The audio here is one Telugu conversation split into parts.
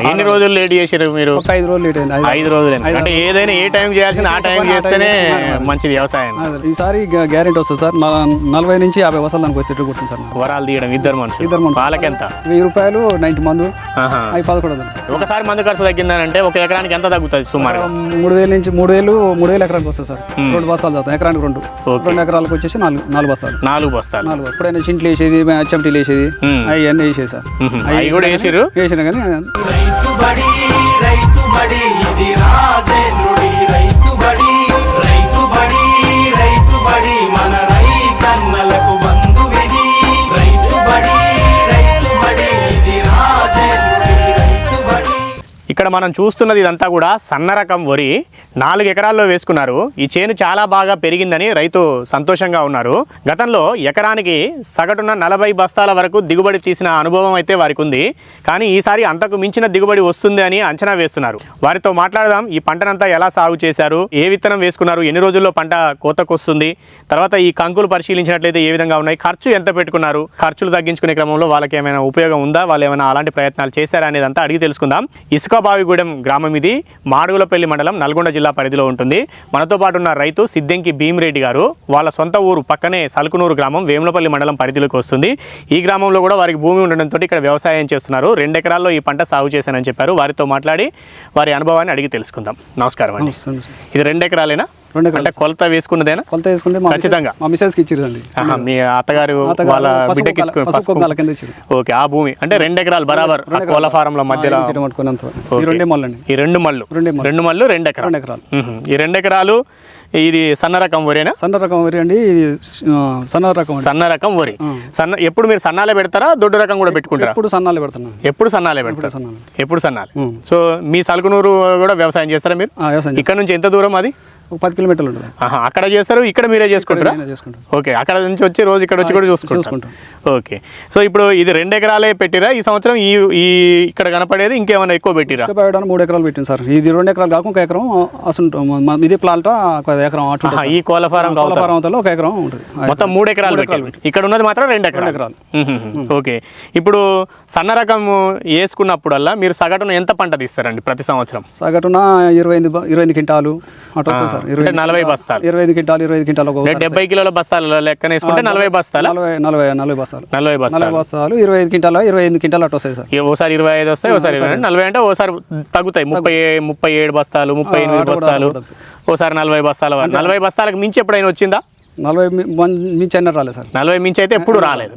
ఎన్ని రోజులు లేట్ చేసారు మీరు? ఒక ఐదు రోజులు లేట్ అయింది. ఐదు- రోజులు. అంటే ఏదైనా ఏ టైం చేయాల్సింది ఆ టైం చేస్తేనే మంచిది వ్యవసాయం. ఈసారి గ్యారెంటీ వస్తుంది సార్. నలభై నుంచి యాభై వసలు దానికి వచ్చి కొట్టింది సార్. వరాలు తీయడం ఇద్దరు మనుషులు. ఇద్దరు మనుషులు. వాళ్ళకెంత వెయ్యి రూపాయలు నైన్టీ మందు. అవి పదకొండు ఒకసారి మందు ఖర్చు తగ్గిందనంటే ఒక ఎకరానికి ఎంత తగ్గుతుంది సుమారు మూడు వేల నుంచి మూడు వేలు మూడు వేలు ఎకరానికి వస్తుంది సార్. రెండు బస్తాలు చదువుతాం ఎకరానికి రెండు. రెండు ఎకరాలకు వచ్చేసి నాలుగు నాలుగు బస్తాలు. నాలుగు బస్తాలు. నాలుగు. ఎప్పుడైనా చింట్లు వేసేది చెమటీలు వేసేది మ్మ్. అవి అన్నీ వేసేది సార్. అవి కూడా వేసిర్రు? వేసినా కానీ రైతు బడి రైతు బడి ఇది రాజేంద్రుడి రైతు బడి. రైతు బడి రైతు బడి మన రైతన్నలకు బంధువిది రైతు బడి రైతు బడి ఇది రాజేంద్రుడి రైతు బడి. ఇక్కడ మనం చూస్తున్నది ఇదంతా కూడా సన్న రకం వరి. నాలుగు ఎకరాల్లో వేసుకున్నారు. ఈ చేను చాలా బాగా పెరిగిందని రైతు సంతోషంగా ఉన్నారు. గతంలో ఎకరానికి సగటున నలభై బస్తాల వరకు దిగుబడి తీసిన అనుభవం అయితే వారికి ఉంది కానీ ఈసారి అంతకు మించిన దిగుబడి వస్తుంది అని అంచనా వేస్తున్నారు. వారితో మాట్లాడదాం ఈ పంటనంతా ఎలా సాగు చేశారు? ఏ విత్తనం వేసుకున్నారు? ఎన్ని రోజుల్లో పంట కోతకు వస్తుంది తర్వాత ఈ కంకులు పరిశీలించినట్లయితే ఏ విధంగా ఉన్నాయి? ఖర్చు ఎంత పెట్టుకున్నారు? ఖర్చులు తగ్గించుకునే క్రమంలో వాళ్ళకి ఏమైనా ఉపయోగం ఉందా? వాళ్ళు ఏమైనా అలాంటి ప్రయత్నాలు చేశారా? అనేదంతా అడిగి తెలుసుకుందాం. ఇసుకబావిగూడెం గ్రామం ఇది. మాడుగులపల్లి మండలం నల్గొండ జిల్లా పరిధిలో ఉంటుంది. మనతో పాటు ఉన్న రైతు సిద్దంకి భీమిరెడ్డి గారు వాళ్ళ సొంత ఊరు పక్కనే సలుకునూరు గ్రామం వేములపల్లి మండలం పరిధిలోకి వస్తుంది. ఈ గ్రామంలో కూడా వారికి భూమి ఉండడంతో ఇక్కడ వ్యవసాయం చేస్తున్నారు. రెండు ఎకరాల్లో ఈ పంట సాగు చేశానని చెప్పారు. వారితో మాట్లాడి వారి అనుభవాన్ని అడిగి తెలుసుకుందాం. నమస్కారం అండి. ఇది రెండు ఎకరాలేనా? రెండు. అంటే కొలత వేసుకున్నదేనా కొలత వేసుకుంటే మా ఖచ్చితంగా. మా మిసెస్కి ఇచ్చిరండి మీ అత్తగారు వాళ్ళ బిడ్డకి. ఓకే ఆ భూమి అంటే రెండు ఎకరాలు బరాబర్ కోళ్ళ ఫారంల మధ్యలో ఈ. రెండే మళ్ళండి ఈ రెండు మళ్ళు రెండే మళ్ళు. రెండు మళ్ళు రెండు ఎకరాలు. ఈ రెండు ఎకరాలు ఇది సన్న రకం వరేనా? సన్న రకం వరి అండి ఇది సన్న రకం సన్న రకం వరి. సన్న ఎప్పుడు మీరు సన్నాలే పెడతారా దొడ్డు రకం కూడా పెట్టుకుంటారా? ఎప్పుడు సన్నాలు పెడుతున్నాను ఎప్పుడు సన్నాలే పెడతారు. ఎప్పుడు సన్నాలే. సో మీ సలుకునూరు కూడా వ్యవసాయం చేస్తారా మీరు? ఇక్కడ నుంచి ఎంత దూరం అది? ఒక పది కిలోమీటర్లు ఉంటుంది. అక్కడ చేస్తారు ఇక్కడ మీరే చేసుకుంటారా? ఓకే అక్కడ నుంచి వచ్చి రోజు ఇక్కడ వచ్చి కూడా చూసుకుంటారు. చూసుకుంటాం. ఓకే. సో ఇప్పుడు ఇది రెండు ఎకరాలే పెట్టిరా? ఈ సంవత్సరం ఈ ఈ ఇక్కడ కనపడేది ఇంకేమైనా ఎక్కువ పెట్టిరా? మూడు ఎకరాలు పెట్టింది సార్. ఇది రెండు ఎకరాలు కాకుండా ఒక ఎకరం అసలు ఇది ప్లాంట్ ఒక ఎకరం అటు ఈ కోళ్ళ ఫారం కావాలి పర్వతంలో ఒక ఎకరం ఉంటుంది. మొత్తం మూడు ఎకరాలు ఇక్కడ ఉన్నది మాత్రం రెండు ఎకరాలు. ఎకరాలు. ఓకే. ఇప్పుడు సన్న రకం వేసుకున్నప్పుడల్లా మీరు సగటున ఎంత పంట తీస్తారండి ప్రతి సంవత్సరం? సగటున ఇరవై ఐదు ఇరవై ఐదు క్వింటాలు అటు వస్తుంది సార్. ఇరవై నలభై బస్తాలు. ఇరవై ఐదు క్వింటాలు ఇరవై ఐదు క్వింటాలు డెబ్బై కిలోల బస్తాల లెక్కన వేసుకుంటే నలభై బస్తాల? నలభై నలభై నలభై బస్తాలు. నలభై బస్తాలు. నలభై బస్తాలు ఇరవై ఐదు క్వింటాలు ఇరవై ఐదు క్వింటాలు అటు వస్తాయి సార్. ఓసారి ఇరవై ఐదు వస్తాయి ఓసారి ఇరవై నలభై అంటే ఓసారి తగ్గుతాయి. ముప్పై ముప్పై ఏడు బస్తాలు ముప్పై ఎనిమిది బస్తాలు. ఓసారి నలభై బస్తాల. నలభై బస్తాలకు మించి ఎప్పుడైనా వచ్చిందా? నలభై మించి అన్న రాలేదు సార్. నలభై మించి అయితే ఎప్పుడు రాలేదు.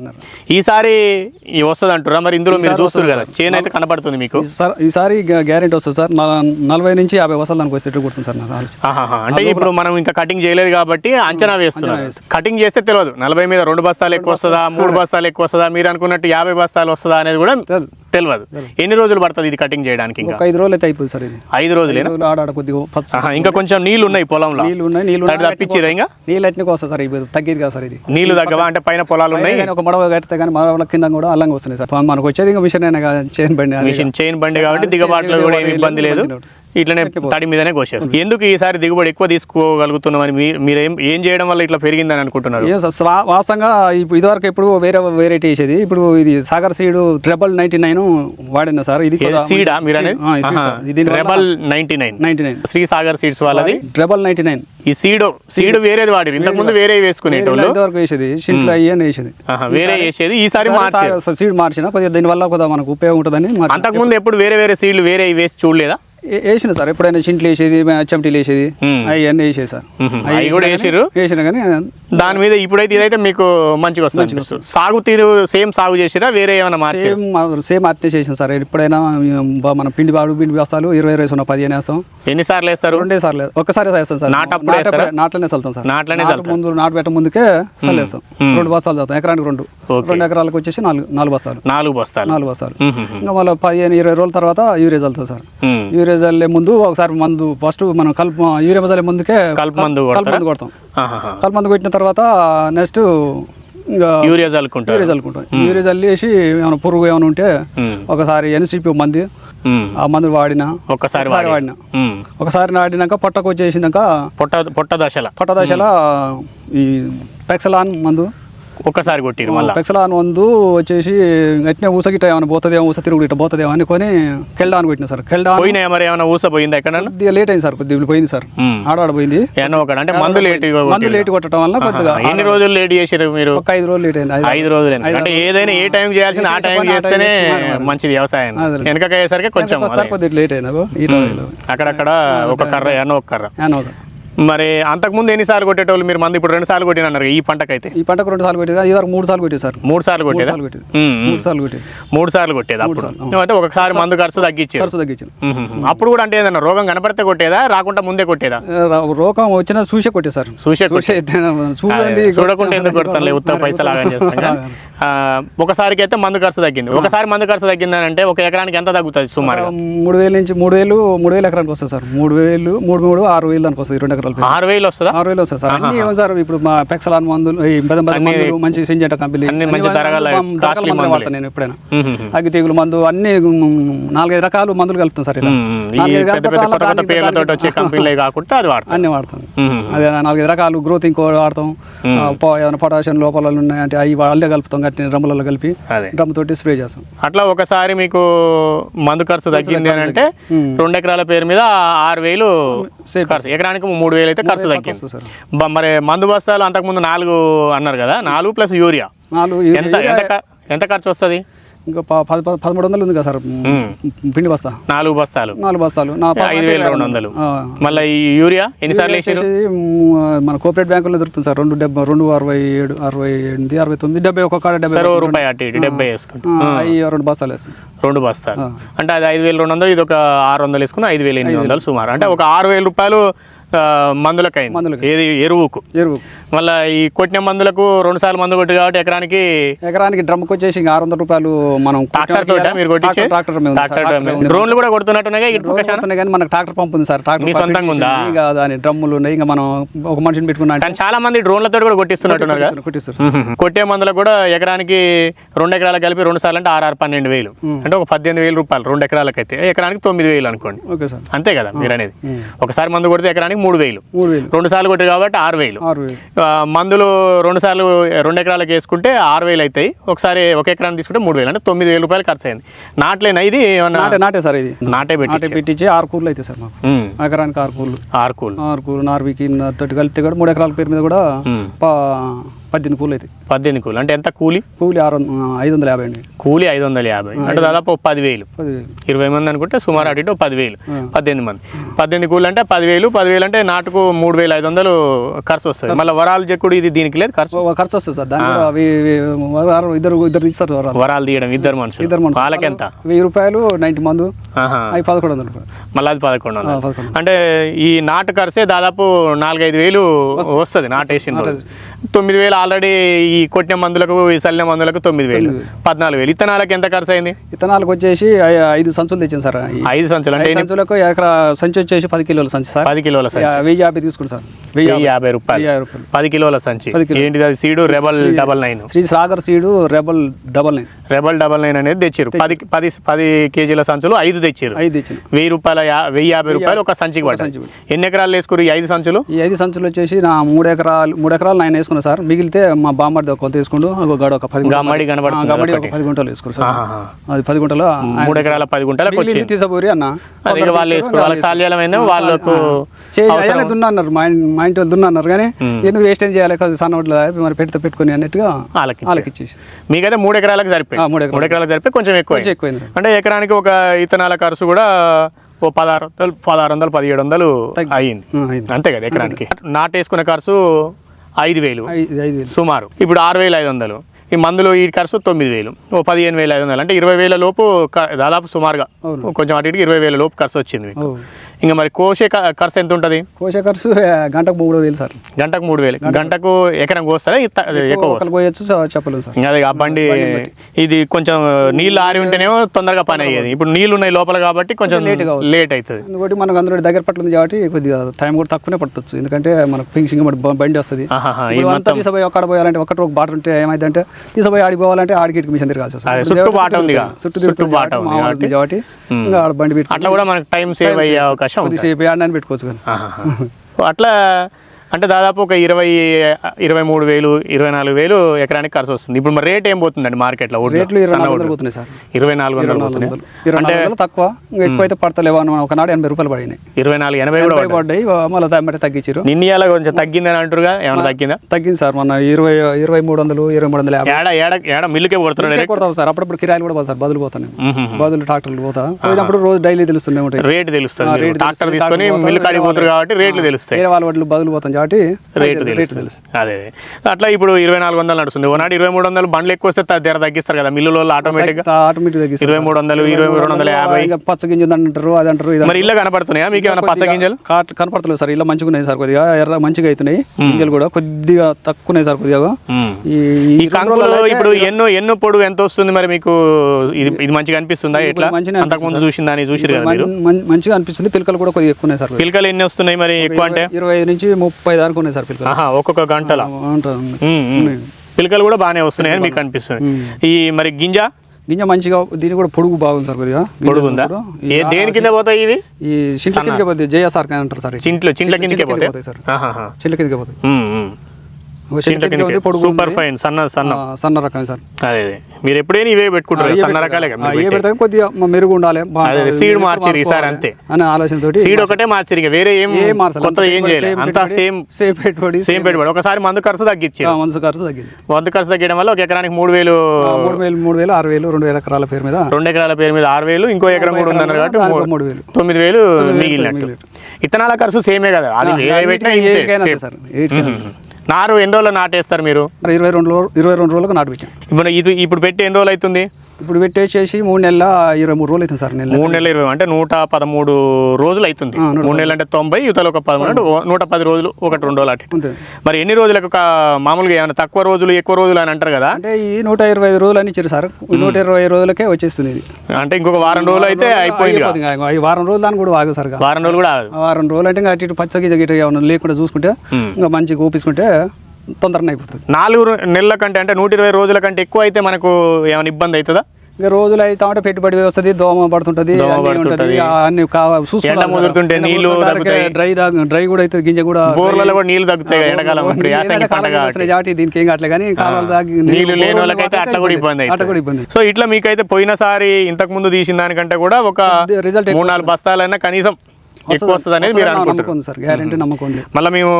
ఈసారి వస్తుంది అంటారా మరి ఇందులో మీరు చూస్తారు కదా చేను అయితే కనబడుతుంది మీకు. సార్ ఈసారి గ్యారెంటీ వస్తుంది సార్. నల- నలభై నుంచి యాభై బస్తాలు దానికి వచ్చి కొడుతుంది సార్. అంటే ఇప్పుడు మనం ఇంకా కటింగ్ చేయలేదు కాబట్టి అంచనా వేస్తున్నారు. కటింగ్ చేస్తే తెలియదు. నలభై మీద రెండు బస్తాలు ఎక్కువ వస్తుందా మూడు బస్తాలు. ఎక్కువ వస్తుందా మీరు అనుకున్నట్టు యాభై బస్తాలు వస్తుందా అనేది కూడా తెలియదు. ఎన్ని రోజులు పడుతుంది ఇది కటింగ్ చేయడానికి ఇంకా? ఐదు రోజులు అయితే అయిపోతుంది సార్ ఇది. ఐదు రోజులేనా? రోజులు కొద్దిగా ఇంకా కొంచెం నీళ్ళు ఉన్నాయి పొలంలో? నీళ్ళు ఉన్నాయి నీళ్ళు తప్పించిరా ఇంకా? నీళ్ళు ఎట్నికి వస్తుంది సార్ ఇది తగ్గేది కాదు సార్ ఇది. నీళ్ళు తగ్గవా? అంటే పైన పొలాలు ఉన్నాయి? ఒక మడవ కడితే కానీ మడవల కింద కూడా అల్లంగా వస్తున్నాయి సార్. మనకు వచ్చేది ఇంకా మిషన్ అయినా చేయని బండి. మిషన్ చైన్ బండి కాబట్టి దిగబాట్లో కూడా ఏమి ఇబ్బంది లేదు. ఇట్లనే తడి మీదనే కోసేస్తుంది ఎందుకు ఈసారి దిగుబడి ఎక్కువ తీసుకోగలుగుతున్నామని మీరు ఏం ఏం చేయడం వల్ల ఇట్లా పెరిగిందని అనుకుంటున్నారు? వాస్తవంగా ఇప్పుడు ఇదివరకు ఎప్పుడు వేరే వెరైటీ వేసేది. ఇప్పుడు ఇది Sagar seed triple ninety nine వాడిన సార్. ఇది సీడా మీరు అనేది దీని rebel ninety nine ninety nine Shri Sagar seeds వాళ్ళది? ట్రిబల్ నైన్టీ నైన్ ఈ సీడ్ సీడ్ వేరేది వాడి ఇంతకు ముందు వేరే వేసుకునేటోళ్ళు ఇంతవరకు వేసేది. షింట్లో అయ్యని వేసేది. వేరే వేసేది. ఈసారి సీడ్ మార్చిన కొద్దిగా దీనివల్ల కొద్దిగా మనకు ఉపయోగం ఉంటుందని మార్చిన. అంతకు ముందు ఎప్పుడు వేరే వేరే సీడ్లు వేరే వేసి చూడలేదా? వేసిన సార్. ఎప్పుడైనా చింట్లు వేసేది చెమటీలు వేసేది. అవన్నీ వేసేది సార్. అవి కూడా వేసిర్రు? వేసిన కానీ దాని మీద ఇప్పుడైతే ఇదైతే మీకు మంచిగా వస్తుంది సాగు తీరు సేమ్ సాగు చేసిరా? వేరే ఏమైనా సేమ్ సేమ్ అట్నే చేసిన సార్. ఎప్పుడైనా మన పిండి బాడు పిండి వేస్తాలు ఇరవై ఇరవై సున్నా పదిహేను వేస్తాం. ఎన్నిసార్లు వేస్తారు? రెండే సార్లు ఒక్కసారి వేస్తాం సార్. నాటప్పుడు? నాట్లనే చల్లుతాం సార్. నాట్లనే నాటు ముందు నాటు పెట్ట ముందుకే చల్లేస్తాం. రెండు బస్తాలు చల్లుతాం. ఎకరానికి రెండు. రెండు ఎకరాలకు వచ్చేసి నాలుగు నాలుగు బస్తాలు. నాలుగు బస్తాలు. నాలుగు బస్తాలు. ఇంకా మళ్ళీ పదిహేను ఇరవై రోజుల తర్వాత యూరియా చల్లుతాం సార్. యూరియా చల్లే ముందు ఒకసారి మందు ఫస్ట్ మనం కలుపు యూరియా చల్లే ముందుకే కలుపు మందు కలుపు? మందు కొడతాం. కలుపు మందు కొట్టిన తర్వాత నెక్స్ట్ యూరియా చల్లుకుంటారు యూరియా చల్లుకుంటాం యూరియా చల్లేసి ఏమైనా పురుగు ఏమైనా ఉంటే. ఒకసారి ఎన్సిపి మంది. ఆ మందు వాడినా ఒకసారి వాడి- వాడినా. ఒకసారి నాటినాక పొట్టకు వచ్చేసినాక పొట్ట పొట్ట దశల పొట్ట దశల ఈ పెక్సలాన్ మందు ఒక్కసారి కొట్టిరు మళ్ళీ. పెక్సలాన్ వందు వచ్చేసి గట్టినే ఊస గిట్ట ఏమైనా పోతుందేమో ఊస తిరుగుడు ఇట్లా పోతుందేమో అనుకొని కెల్డాన్ కొట్టిన సార్. కెల్డాన్ పోయినా మరి? ఏమైనా ఊస పోయింది ఎక్కడన్నా? కొద్దిగా లేట్ అయింది సార్ కొద్దిగా పోయింది సార్. మ్మ్. ఆడవాడ పోయింది. ఒకటి అంటే మందు లేట్ మందు లేట్ కొట్టడం వల్ల కొద్దిగా ఎన్ని రోజులు లేట్ చేసారు మీరు? ఒక ఐదు రోజులు లేట్ అయింది. ఐదు రోజులు అంటే ఏదైనా ఏ టైం చేయాల్సింది ఆ టైం చేస్తేనే. మంచిది వ్యవసాయం. వెనకకి అయ్యేసరికి కొంచెం. కొద్దిగా లేట్ అయింది అక్కడక్కడ ఒక కర్ర ఏమన్నా ఒక కర్ర. మరి అంతకుముందు ఎన్నిసార్లు కొట్టేటోళ్ళు మీరు మంది? ఇప్పుడు రెండు సార్లు కొట్టినన్నారు ఈ పంటకైతే. ఈ పంటకు రెండు సార్లు కొట్టేది? ఇది మూడు సార్లు కొట్టేది సార్. మూడు సార్లు కొట్టేదా. మూడు సార్లు కొట్టేది. మూడు సార్లు కొట్టేది అప్పుడు? అంటే ఒకసారి మందు ఖర్చు తగ్గించారు. ఖర్చు తగ్గించింది ఉమ్. అప్పుడు కూడా అంటే ఏదన్నా రోగం కనపడితే కొట్టేదా? రాకుండా ముందే కొట్టేదా? రోగం వచ్చిన చూసే కొట్టే సార్. చూసే అదే, చూడకుండా ఎందుకు కొడతాను ఉత్తర పైసలు ఆగం చేస్తాం కానీ. ఆ, ఒకసారికి అయితే మందు ఖర్చు తగ్గింది. ఒకసారి మందు ఖర్చు తగ్గిందని అంటే ఒక ఎకరానికి ఎంత తగ్గుతుంది సుమారుగా? మూడు వేల నుంచి మూడు వేలు మూడు వేలు ఎకరానికి వస్తుంది సార్. మూడు వేలు మూడు మూడు ఆరు వేలు దానికి వస్తుంది రెండు ఎకరాలు ఆరు వేలు వస్తుందా? ఆరు వేలు వస్తుంది సార్. అన్ని ఏమో సార్ ఇప్పుడు మా పెక్సలాన్ మందులు మంచి సింజంట కంపెనీ. వాడతాను నేను ఎప్పుడైనా. అగ్గి తెగులు మందు అన్ని నాలుగైదు రకాలు మందులు కలుపుతాం సార్ అన్ని వాడతాం. అదే నాలుగైదు రకాలు గ్రోత్ ఇంకో వాడతాం. ఏమైనా పొటాషియం లోపాలు ఉన్నాయంటే అవి అల్లే కలుపుతాం. గట్టి డ్రమ్ములలో కలిపి డ్రమ్ తోటి స్ప్రే చేస్తాం. అట్లా ఒకసారి మీకు మందు ఖర్చు తగ్గింది అని అంటే. రెండు ఎకరాల పేరు మీద ఆరు వేలు ఖర్చు. ఎకరానికి మూడు వేలు అయితే ఖర్చు తగ్గింది. మరి మందు బస్తాలు అంతకుముందు నాలుగు అన్నారు కదా నాలుగు ప్లస్ యూరియా. ఎంత ఎంత ఖర్చు వస్తుంది? ఇంకా పద- పద- పదమూడు వందలు ఉంది కదా సార్. పిండి బస్తా. నాలుగు బస్తాలు. నాలుగు బస్తాలు. ఐదు వేల రెండు వందలు. మళ్ళీ ఈ యూరియా ఎన్నిసార్లు మ్, మన కోఆపరేట్ బ్యాంకులో దొరుకుతుంది సార్. రెండు డెబ్బై రెండు అరవై ఏడు అరవై ఎనిమిది అరవై తొమ్మిది డెబ్బై ఒక కాడ డెబ్బై రూపాయి అటు ఇటు డెబ్బై వేసుకుంటాం. రెండు బస్తాలు వేస్తాం. రెండు బస్తాలు. అంటే అది ఐదు వేలు రెండు వందలు ఇది ఒక ఆరు వందలు వేసుకుని ఐదు వేలు ఎనిమిది వందలు సుమారు. అంటే ఒక ఆరు వేల రూపాయలు ఆ, మందులకు. ఏది? ఎరువుకు. ఎరువు మళ్ళీ ఈ కొట్టిన మందులకు రెండు సార్లు మందు కొట్టి కాబట్టి ఎకరానికి ఎకరానికి డ్రమ్కి వచ్చేసి ఆరు వందల రూపాయలు మనం ట్రాక్టర్ తోట? మీరు కొట్టించే? ట్రాక్టర్. డ్రోన్లు కూడా కొడుతున్నట్టున్నాయి కానీ మనకు ట్రాక్టర్ పంప్ ఉంది సార్. ట్రాక్టర్ సొంతంగా ఉందా? ఇంకా దాని డ్రమ్ములు ఉన్నాయి. ఇంకా మనం ఒక మనిషిని పెట్టుకున్నా కానీ చాలా మంది డ్రోన్లతో కూడా కొట్టిస్తున్నట్టున్నారు కొట్టిస్తారు. కొట్టే మందులకు కూడా ఎకరానికి రెండు ఎకరాలకు కలిపి రెండు సార్లు అంటే ఆరు ఆరు పన్నెండు వేలు. అంటే ఒక పద్దెనిమిది వేలు రూపాయలు రెండు ఎకరాలకు అయితే ఎకరానికి తొమ్మిది వేలు అనుకోండి. Okay sir. అంతే కదా మీరు అనేది ఒకసారి మందు కొడితే ఎకరానికి మూడు వేలు. రెండు సార్లు కొట్టారు కాబట్టి ఆరు వేలు. మందులు రెండు సార్లు రెండు ఎకరాలకు వేసుకుంటే ఆరు వేలు అవుతాయి ఒకసారి ఒక ఎకరాన్ని తీసుకుంటే మూడు వేలు. అంటే తొమ్మిది వేలు రూపాయలు ఖర్చు అయింది నాట్లేనా ఇది? నాటే నాటే సార్ ఇది. నాటే పెట్టి నాటే పెట్టించి ఆరు కూర్లు అవుతాయి సార్ మాకు. ఎకరానికి ఆరు కూర్లు. ఆరు కూల్ ఆరు కూర్లు నార్వికి తోటి కలిపితే కూడా మూడు ఎకరాల పేరు మీద కూడా పద్దెనిమిది కూర్లు అవుతాయి పద్దెనిమిది కూలి అంటే ఎంత కూలి? కూలి ఆరు ఐదు వందల యాభై అండి. కూలి ఐదు వందల యాభై. అంటే దాదాపు పదివేలు. ఇరవై మంది అనుకుంటే సుమారు అటు ఇటు పదివేలు. పద్దెనిమిది మంది. పద్దెనిమిది కూలి అంటే పదివేలు. పదివేలు అంటే నాటుకు మూడు వేలు ఐదు వందలు ఖర్చు వస్తుంది. మళ్ళీ వరాలు చెక్కుడు ఇది దీనికి లేదు ఖర్చు. ఖర్చు వస్తుంది సార్. దాని ఇద్దరు ఇద్దరు ఇస్తారు వారు. వరాలు తీయడం ఇద్దరు మనుషులు. ఇద్దరు మనుషులు. వాళ్ళకి ఎంత? వెయ్యి రూపాయలు నైన్టీ మందు. అవి పదకొండు వందల మళ్ళీ అది పదకొండు వందలు. అంటే ఈ నాటు ఖర్చే దాదాపు నాలుగైదు వేలు వస్తుంది. నాటేసిన తొమ్మిది వేలు ఆల్రెడీ ఈ కొట్టిన మందులకు ఈ చల్లిన మందులకు తొమ్మిది వేలు. పద్నాలుగు వేలు. ఇత్తనాలకు ఎంత ఖర్చు అయింది విత్తనాలకు వచ్చేసి ఐదు సంచులు తెచ్చాను సార్. ఐదు సంచులు అంటే? సంచులకు ఎకరా సంచి వచ్చేసి పది కిలోల సంచి సార్. పది కిలోల సంచి. వెయ్యి యాభై తీసుకుంటాను సార్. వెయ్యి యాభై. రూపాయలు. పది కిలోల సంచి. ఏంటిది అది? Seed rebel double nine. Shri Sagar seed rebel double nine. Rebel double nine అనేది తెచ్చారు పది పది పది కేజీల సంచులు ఐదు తెచ్చారు ఐదు తెచ్చిన వెయ్యి రూపాయల వెయ్యి యాభై రూపాయలు ఒక సంచికి పడ్డాయి. సంచి ఎన్ని ఎకరాలు వేసుకురు ఈ ఐదు సంచులు? ఈ ఐదు సంచులు వచ్చేసి నా మూడు ఎకరాలు మూడు ఎకరాలు నైన్ వేసుకున్నా సార్. మిగిలితే మా బామ్మడి కొంత వేసుకుంటూ ఒక గడ ఒక పది గుంటలు- గమ్మడి గమ్మడి ఒక. పది గుంటలు వేసుకోరు సార్. అది పది గుంటలు మూడు ఎకరాల పది వచ్చింది. తీసపోరి అన్న. వాళ్ళు వేసుకోరు వాళ్ళకి చేయాలి దున్నా అన్నారు మా ఇంటి వాళ్ళు దున్నా అన్నారు కానీ. ఎందుకు వేస్ట్ ఏం చేయాలి? కదా సన్నోట్లో మరి పెడితే పెట్టుకొని అన్నట్టుగా వాళ్ళకి వాళ్ళకి ఇచ్చేసి మీకైతే మూడు ఎకరాలకు సరిపోయి మూడు ఎకరాలకు. సరిపోయి కొంచెం ఎక్కువ ఎక్కువైంది. అంటే ఎకరానికి ఒక ఇత్తనాల ఖర్చు కూడా ఓ పదహారు వందలు పదహారు వందలు పదిహేడు వందలు అయ్యింది. అంతే కదా ఎకరానికి. నాటేసుకునే ఖర్చు ఐదు వేలు. ఐదు ఐదు వేలు. సుమారు. ఇప్పుడు ఆరు వేల ఐదు వందలు. ఈ మందులు ఈ ఖర్చు తొమ్మిది వేలు. ఓ పదిహేను వేల ఐదు వందలు. అంటే ఇరవై వేల లోపు దాదాపు సుమారుగా. కొంచెం అటు ఇటుకి ఇరవై వేల లోపు ఖర్చు వచ్చింది. ఇంకా మరి కోసే ఖర్చు ఎంత ఉంటుంది కోస ఖర్చు గంటకు మూడు వేలు సార్. గంటకు మూడు వేలు. గంటకు ఎకరం కోస్తారా? ఎక్కువ కోస్తారా? ఒకరికి పోయొచ్చు చ- చెప్పలేము సార్ అదే ఆ బండి ఇది కొంచెం నీళ్ళు ఆరి ఉంటేనేమో తొందరగా పని అయ్యేది. ఇప్పుడు నీళ్ళు ఉన్నాయి లోపల కాబట్టి కొంచెం లేట్ అవుతుంది ఇంకోటి మనకు అందులో దగ్గర పట్టుంది కాబట్టి కొద్దిగా టైం కూడా తక్కువనే పట్టొచ్చు. ఎందుకంటే మనకు ఫినిషింగ్ బండి వస్తుంది. అంతా తీసిపోయి ఒక్కడ పోయాలంటే ఒకటి ఒక బాట ఉంటే ఏమైందంటే తీసిపోయి ఆడికి పోవాలంటే ఆడికి ఇటుకి మిషన్ తిరగాల్సి వస్తుంది. చుట్టూ బాట ఉంది. చుట్టూ చుట్టూ బాట కాబట్టి, ఉంది కాబట్టి. ఉంది ఇంకా బండి పెట్టుకుని అట్లా కూడా మనకు టైం సేవ్ అయ్యే అవకాశం కొద్దిసేపు ఆడని పెట్టుకోవచ్చు కానీ. అట్లా అంటే దాదాపు ఒక ఇరవై ఇరవై మూడు వేలు ఇరవై నాలుగు వేలు ఎకరానికి ఖర్చు వస్తుంది. ఇప్పుడు మరి రేట్ ఏం పోతుందండి మార్కెట్లో? రేట్లు ఇరవై నాలుగు. వందలు పోతున్నాయి సార్. ఇరవై నాలుగు వందలు పోతున్నాయి. వందలు. తక్కువ. ఎక్కువ అయితే పడతలేవు ఒకనాడు ఎనభై రూపాయలు పడినాయి. ఇరవై నాలుగు ఎనభై కూడా పడ్డాయి. మళ్ళీ దాన్ని తగ్గించారు నిన్నయాల కొంచెం తగ్గిందని అంటారుగా ఏమైనా తగ్గిందా? తగ్గింది సార్. మన ఇరవై ఇరవై మూడు వందలు ఇరవై మూడు వందల యాభై. మిల్లుకే కొడుతున్నాడు కొడతాం సార్. అప్పుడప్పుడు కిరాయిలు కూడా పోతాయి సార్. బదులు పోతాను. మ్మ్. బదులు ట్రాక్టర్లు పోతా. పోయినప్పుడు రోజు డైలీ తెలుస్తూనే ఉంటాయి. రేటు తెలుస్తుంది. రేటు ట్రాక్టర్ తెలుస్తుంది, తీసుకొని మిల్లు కాడికి పోతారు, పోతారు కాబట్టి రేట్లు తెలుస్తాయి. వేరే వాళ్ళ బదులు పోతాం కాబట్టి రేటు తెలుస్తుంది. అదే. అట్లా ఇప్పుడు ఇరవై నాలుగు వందలు నడుస్తుంది. ఓనాడు ఇరవై మూడు వందలు బండ్లు ఎక్కువ వస్తే ధర తగ్గిస్తారు కదా. మిల్లులో ఆటోమేటిక్ ఆటోమేటిక్ తగ్గిస్తారు ఇరవై మూడు వందలు ఇరవై రెండు వందల యాభై. పచ్చ గింజలు అంటారు అది అంటారు మరి ఇల్లు కనపడుతున్నాయా? మీకు ఏమైనా పచ్చ గింజలు? కనపడతలేదు సార్. ఇలా మంచిగా ఉన్నాయి సార్ కొద్దిగా. ఎర్ర మంచిగా అవుతున్నాయి. గింజలు కూడా కొద్దిగా తక్కువ ఉన్నాయి సార్ కొద్దిగా. ఈ కంకులు ఇప్పుడు ఎన్నో ఎన్నో పొడుగు ఎంత వస్తుంది మరి మీకు? ఇది ఇది మంచిగా అనిపిస్తుందా? ఎట్లా? అంతకుముందు చూసిందా అని చూసిరు కదా మం- మంచిగా అనిపిస్తుంది. పిలకలు కూడా కొద్దిగా ఎక్కువ ఉన్నాయి సార్. పిలకలు ఎన్ని వస్తున్నాయి మరి ఎక్కువ అంటే? ఇరవై ఐదు నుంచి ముప్పై దాకా ఉన్నాయి సార్ పిలకలు ఆహా ఒక్కొక్క గంటల. పిలకలు కూడా బాగానే వస్తున్నాయని మీకు అనిపిస్తుంది ఈ మరి గింజ? గింజ మంచిగా దీని కూడా పొడుగు బాగుంది సార్ కొద్దిగా. కూడా. ఏ దేని కింద పోతాయి ఇవి? ఈ చింట్ల కిందకే పోతాయి జేఎస్ఆర్ అంటారు సార్ చింట్లో చింట్ల కిందకే పోతాయి? సార్. చింట్ల కిందకే పోతాయి. సూపర్. ఫైన్ సన్న సన్న. సన్న రకం సార్. అదే మీరు ఎప్పుడైనా ఇవే పెట్టుకుంటారు సన్న రకాలే కదా పెట్టేది. పెడతాం కొద్దిగా మెరుగు ఉండాలి సీడ్ మార్చిరు ఈసారి అంతే. అనే ఆలోచనతోటి సీడ్ ఒకటే మార్చిరు ఇక వేరే ఏం కొత్త ఏం చేయలేదు. అంతా సేమ్ సేమ్ పెట్టుబడి సేమ్ పెట్టుబడి. ఒకసారి మందు ఖర్చు తగ్గించారు. ఆ, మనసు ఖర్చు తగ్గింది. మందు ఖర్చు తగ్గడం వల్ల ఒక ఎకరానికి మూడు వేలు మూడు వేలు మూడు వేలు ఆరు వేలు రెండు వేల ఎకరాల పేరు మీద రెండు ఎకరాల పేరు మీద ఆరు వేలు ఇంకో ఎకరం కూడా ఉందన్నారు కాబట్టి మూడు- వేలు. తొమ్మిది వేలు మిగిలినట్టు. ఇత్తనాల ఖర్చు సేమే కదా. అది పెట్టినా నారు ఎన్ని రోజులు నాటేస్తారు మీరు? మరి ఇరవై రెండు రోజులు ఇరవై రెండు రోజులకు నాటు పెట్టాం. ఇప్పుడు ఇది ఇప్పుడు పెట్టి ఎన్ని రోజులు అవుతుంది? ఇప్పుడు పెట్టేసేసి మూడు నెలల ఇరవై మూడు రోజులు అవుతుంది సార్ నెల మూడు నెలలు ఇరవై అంటే నూట పదమూడు రోజులు అవుతుంది. మూడు నెలలు అంటే తొంభై యువతలు ఒక పదమూడు నూట పది రోజులు ఒకటి రెండు రోజులు అటు మరి ఎన్ని రోజులకు ఒక మామూలుగా ఏమైనా తక్కువ రోజులు ఎక్కువ రోజులు అని అంటారు కదా? అంటే ఈ నూట ఇరవై ఐదు రోజులు అని ఇచ్చారు సార్. నూట ఇరవై రోజులకే వచ్చేస్తుంది ఇది. అంటే ఇంకొక వారం రోజులు అయితే అయిపోయింది. ఈ వారం రోజులు దాన్ని కూడా ఆగు సార్. వారం రోజులు కూడా వారం రోజులు అంటే ఇంకా అటు ఇటు పచ్చ గిజ గిట ఏమన్నా లేకుండా చూసుకుంటే. ఇంకా మంచిగా ఊపించుకుంటే తొందరగా అయిపోతుంది. నాలుగు నెలల కంటే అంటే నూట ఇరవై రోజుల కంటే ఎక్కువ అయితే మనకు ఏమైనా ఇబ్బంది అవుతుందా? ఇంకా రోజులు అయితే ఉంటే పెట్టుబడి వస్తుంది దోమ పడుతుంటది అన్నీ ఎండ నీళ్ళు. డ్రై డ్రై కూడా అయితే గింజ కూడా బోర్లలో కూడా నీళ్ళు తగ్గుతాయి ఎండాకాలం దీనికి ఏం కావట్లే కానీ నీళ్ళు లేని వాళ్ళకైతే అట్లా కూడా ఇబ్బంది అట్లా కూడా అవుతుంది. ఇబ్బంది. సో ఇట్లా మీకైతే పోయినసారి ఇంతకు ముందు తీసిన దానికంటే కూడా ఒక రిజల్ట్ మూడు నాలుగు బస్తాలైనా కనీసం ఎక్కువ వస్తుంది అనేది మీరు ఉంది సార్ గ్యారంటీ నమ్మకం ఉంది. మళ్ళీ మేము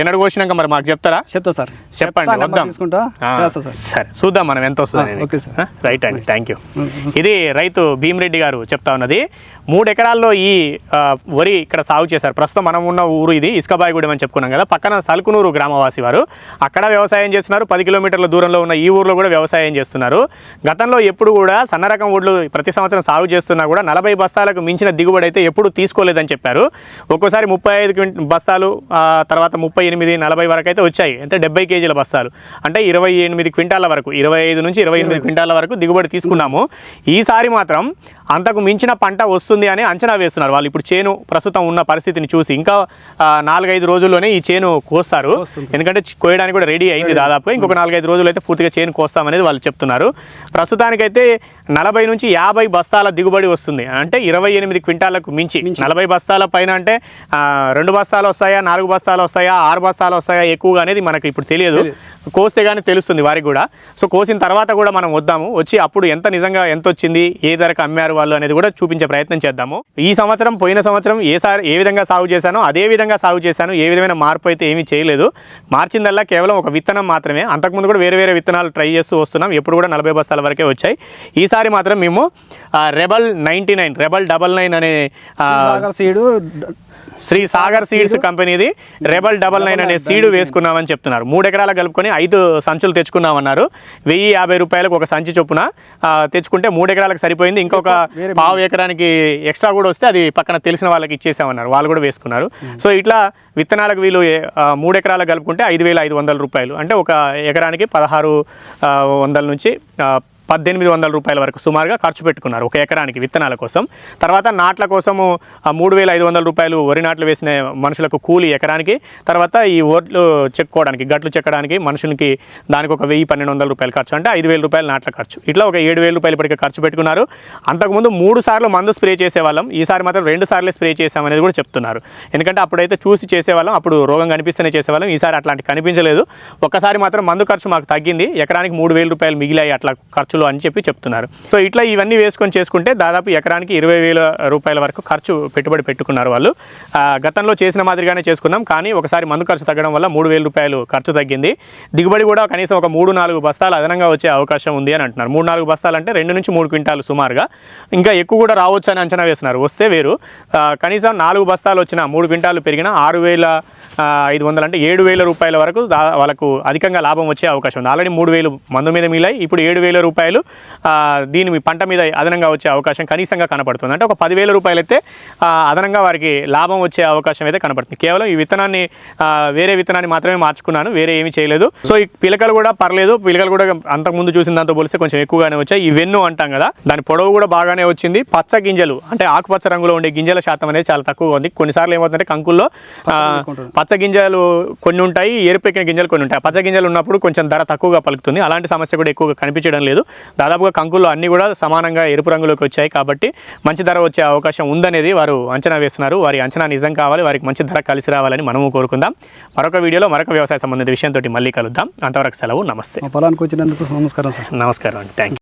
ఎన్నడు కోసినాక మరి మాకు చెప్తారా? చెప్తా సార్. చెప్పండి వద్దాం. తీసుకుంటా. సార్. సరే చూద్దాం మనం ఎంత వస్తుంది ఓకే సార్. రైట్ అండి థ్యాంక్ యూ ఇది రైతు భీమరెడ్డి గారు చెప్తా ఉన్నది. మూడు ఎకరాల్లో ఈ వరి ఇక్కడ సాగు చేశారు. ప్రస్తుతం మనం ఉన్న ఊరు ఇది ఇసుకబాయిగూడెం అని చెప్పుకున్నాం కదా. పక్కన సలుకునూరు గ్రామవాసి వారు. అక్కడ వ్యవసాయం చేస్తున్నారు. పది కిలోమీటర్ల దూరంలో ఉన్న ఈ ఊర్లో కూడా వ్యవసాయం చేస్తున్నారు. గతంలో ఎప్పుడు కూడా సన్న రకం వడ్లు ప్రతి సంవత్సరం సాగు చేస్తున్నా కూడా నలభై బస్తాలకు మించిన దిగుబడి అయితే ఎప్పుడు తీసుకోలేదని చెప్పారు. ఒక్కోసారి ముప్పై ఐదు బస్తాలు తర్వాత ముప్పై ఎనిమిది నలభై వరకు అయితే వచ్చాయి. అంటే డెబ్బై కేజీల బస్తాలు. అంటే ఇరవై ఎనిమిది క్వింటాల వరకు ఇరవై ఐదు నుంచి ఇరవై ఎనిమిది క్వింటాల వరకు దిగుబడి తీసుకున్నాము. ఈసారి మాత్రం అంతకు మించిన పంట వస్తుంది అని అంచనా వేస్తున్నారు. వాళ్ళు ఇప్పుడు చేను ప్రస్తుతం ఉన్న పరిస్థితిని చూసి ఇంకా నాలుగైదు రోజుల్లోనే ఈ చేను కోస్తారు. ఎందుకంటే కోయడానికి కూడా రెడీ అయింది దాదాపుగా. ఇంకొక నాలుగైదు రోజులు అయితే పూర్తిగా చేను కోస్తామనేది వాళ్ళు చెప్తున్నారు. ప్రస్తుతానికైతే నలభై నుంచి యాభై బస్తాల దిగుబడి వస్తుంది. అంటే ఇరవై ఎనిమిది క్వింటాలకు మించి. నలభై బస్తాల పైన అంటే రెండు బస్తాలు వస్తాయా నాలుగు బస్తాలు వస్తాయా ఆరు బస్తాలు వస్తాయా ఎక్కువగా అనేది మనకి ఇప్పుడు తెలియదు. కోస్తే కానీ తెలుస్తుంది వారికి కూడా. సో కోసిన తర్వాత కూడా మనం వద్దాము. వచ్చి అప్పుడు ఎంత నిజంగా ఎంత వచ్చింది ఏ ధరకు అమ్మారు వాళ్ళు అనేది కూడా చూపించే ప్రయత్నం చేద్దాము. ఈ సంవత్సరం పోయిన సంవత్సరం ఏ సారి ఏ విధంగా సాగు చేశానో అదే విధంగా సాగు చేశాను ఏ విధమైన మార్పు అయితే ఏమీ చేయలేదు. మార్చిందల్లా కేవలం ఒక విత్తనం మాత్రమే. అంతకుముందు కూడా వేరే వేరే విత్తనాలు ట్రై చేస్తూ వస్తున్నాం. ఎప్పుడు కూడా నలభై బస్తాల వరకే వచ్చాయి. ఈసారి మాత్రం మేము rebel ninety nine rebel double nine అనే సీడు శ్రీ సాగర్ సీడ్స్ కంపెనీది రెబల్ డబల్ నైన్ అనే సీడ్ వేసుకున్నామని చెప్తున్నారు. మూడు ఎకరాలు కలుపుకొని ఐదు సంచులు తెచ్చుకున్నామన్నారు. వెయ్యి యాభై రూపాయలకు ఒక సంచి చొప్పున తెచ్చుకుంటే మూడు ఎకరాలకు సరిపోయింది. ఇంకొక పావు ఎకరానికి ఎక్స్ట్రా కూడా వస్తే అది పక్కన తెలిసిన వాళ్ళకి ఇచ్చేసామన్నారు. వాళ్ళు కూడా వేసుకున్నారు. సో ఇట్లా విత్తనాలకు వీళ్ళు మూడు ఎకరాలకు కలుపుకుంటే ఐదు వేల ఐదు వందల రూపాయలు. అంటే ఒక ఎకరానికి పదహారు వందల నుంచి పద్దెనిమిది వందల రూపాయల వరకు సుమారుగా ఖర్చు పెట్టుకున్నారు ఒక ఎకరానికి విత్తనాల కోసం. తర్వాత నాట్ల కోసము ఆ మూడు వేల ఐదు వందల రూపాయలు వరి నాట్లు వేసిన మనుషులకు కూలి ఎకరానికి తర్వాత ఈ ఓట్లు చెక్కుకోవడానికి గట్లు చెక్కడానికి మనుషులకి దానికి ఒక వెయ్యి పన్నెండు వందల రూపాయలు ఖర్చు అంటే ఐదు వేల రూపాయలు నాట్ల ఖర్చు. ఇట్లా ఒక ఏడు వేల రూపాయలు ఇప్పటికే ఖర్చు పెట్టుకున్నారు. అంతకుముందు మూడు సార్లు మందు స్ప్రే చేసేవాళ్ళం ఈసారి మాత్రం రెండు సార్లు స్ప్రే చేసామనేది కూడా చెప్తున్నారు. ఎందుకంటే అప్పుడైతే చూసి చేసేవాళ్ళం అప్పుడు రోగం కనిపిస్తేనే చేసేవాళ్ళం ఈసారి అట్లాంటి కనిపించలేదు. ఒక్కసారి మాత్రం మందు ఖర్చు మాకు తగ్గింది ఎకరానికి మూడు వేల రూపాయలు మిగిలాయి అట్లా ఖర్చులు అని చెప్పి చెప్తున్నారు. సో ఇట్లా ఇవన్నీ వేసుకొని చేసుకుంటే దాదాపు ఎకరానికి ఇరవై వేల రూపాయల వరకు ఖర్చు పెట్టుబడి పెట్టుకున్నారు వాళ్ళు. గతంలో చేసిన మాదిరిగానే చేసుకున్నాం కానీ ఒకసారి మందు ఖర్చు తగ్గడం వల్ల మూడు వేల రూపాయలు ఖర్చు తగ్గింది. దిగుబడి కూడా కనీసం ఒక మూడు నాలుగు బస్తాలు అదనంగా వచ్చే అవకాశం ఉంది అని అంటున్నారు. మూడు నాలుగు బస్తాలు అంటే రెండు నుంచి మూడు క్వింటాలు సుమారుగా. ఇంకా ఎక్కువ కూడా రావచ్చు అని అంచనా వేస్తున్నారు. వస్తే వేరు. కనీసం నాలుగు బస్తాలు వచ్చిన మూడు క్వింటాలు పెరిగిన ఆరు వేల ఐదు వందలు అంటే ఏడు వేల రూపాయల వరకు వాళ్ళకు అధికంగా లాభం వచ్చే అవకాశం ఉంది. ఆల్రెడీ మూడు వేలు మందు మీద మిగిలాయి ఇప్పుడు ఏడు వేల రూపాయలు ఆ, దీని మీ పంట మీద అదనంగా వచ్చే అవకాశం కనీసంగా కనపడుతుంది. అంటే ఒక పదివేల రూపాయలు అయితే అదనంగా వారికి లాభం వచ్చే అవకాశం అయితే కనపడుతుంది. కేవలం ఈ విత్తనాన్ని వేరే విత్తనాన్ని మాత్రమే మార్చుకున్నాను వేరే ఏమీ చేయలేదు. సో ఈ పిలకలు కూడా పర్లేదు. పిలకలు కూడా అంతకుముందు చూసిన దాంతో పోలిస్తే కొంచెం ఎక్కువగానే వచ్చాయి. ఈ వెన్ను అంటాం కదా దాని పొడవు కూడా బాగానే వచ్చింది. పచ్చ గింజలు అంటే ఆకుపచ్చ రంగులో ఉండే గింజల శాతం అనేది చాలా తక్కువగా ఉంది. కొన్నిసార్లు ఏమవుతుందంటే కంకుల్లో. పచ్చ గింజలు కొన్ని ఉంటాయి ఎరుపెక్కిన గింజలు కొన్ని ఉంటాయి. పచ్చ గింజలు ఉన్నప్పుడు కొంచెం ధర తక్కువగా పలుకుతుంది. అలాంటి సమస్య కూడా ఎక్కువగా కనిపించడం లేదు. దాదాపుగా కంకుల్లో అన్ని కూడా సమానంగా ఎరుపు రంగులోకి వచ్చాయి కాబట్టి మంచి ధర వచ్చే అవకాశం ఉందనేది వారు అంచనా వేస్తున్నారు. వారి అంచనా నిజం కావాలి వారికి మంచి ధర కలిసి రావాలని మనము కోరుకుందాం. మరొక వీడియోలో మరొక వ్యవసాయ సంబంధిత విషయంతో మళ్ళీ కలుద్దాం. అంతవరకు సెలవు నమస్తే. పొలానికి వచ్చినందుకు నమస్కారం సార్. నమస్కారం అండి. థ్యాంక్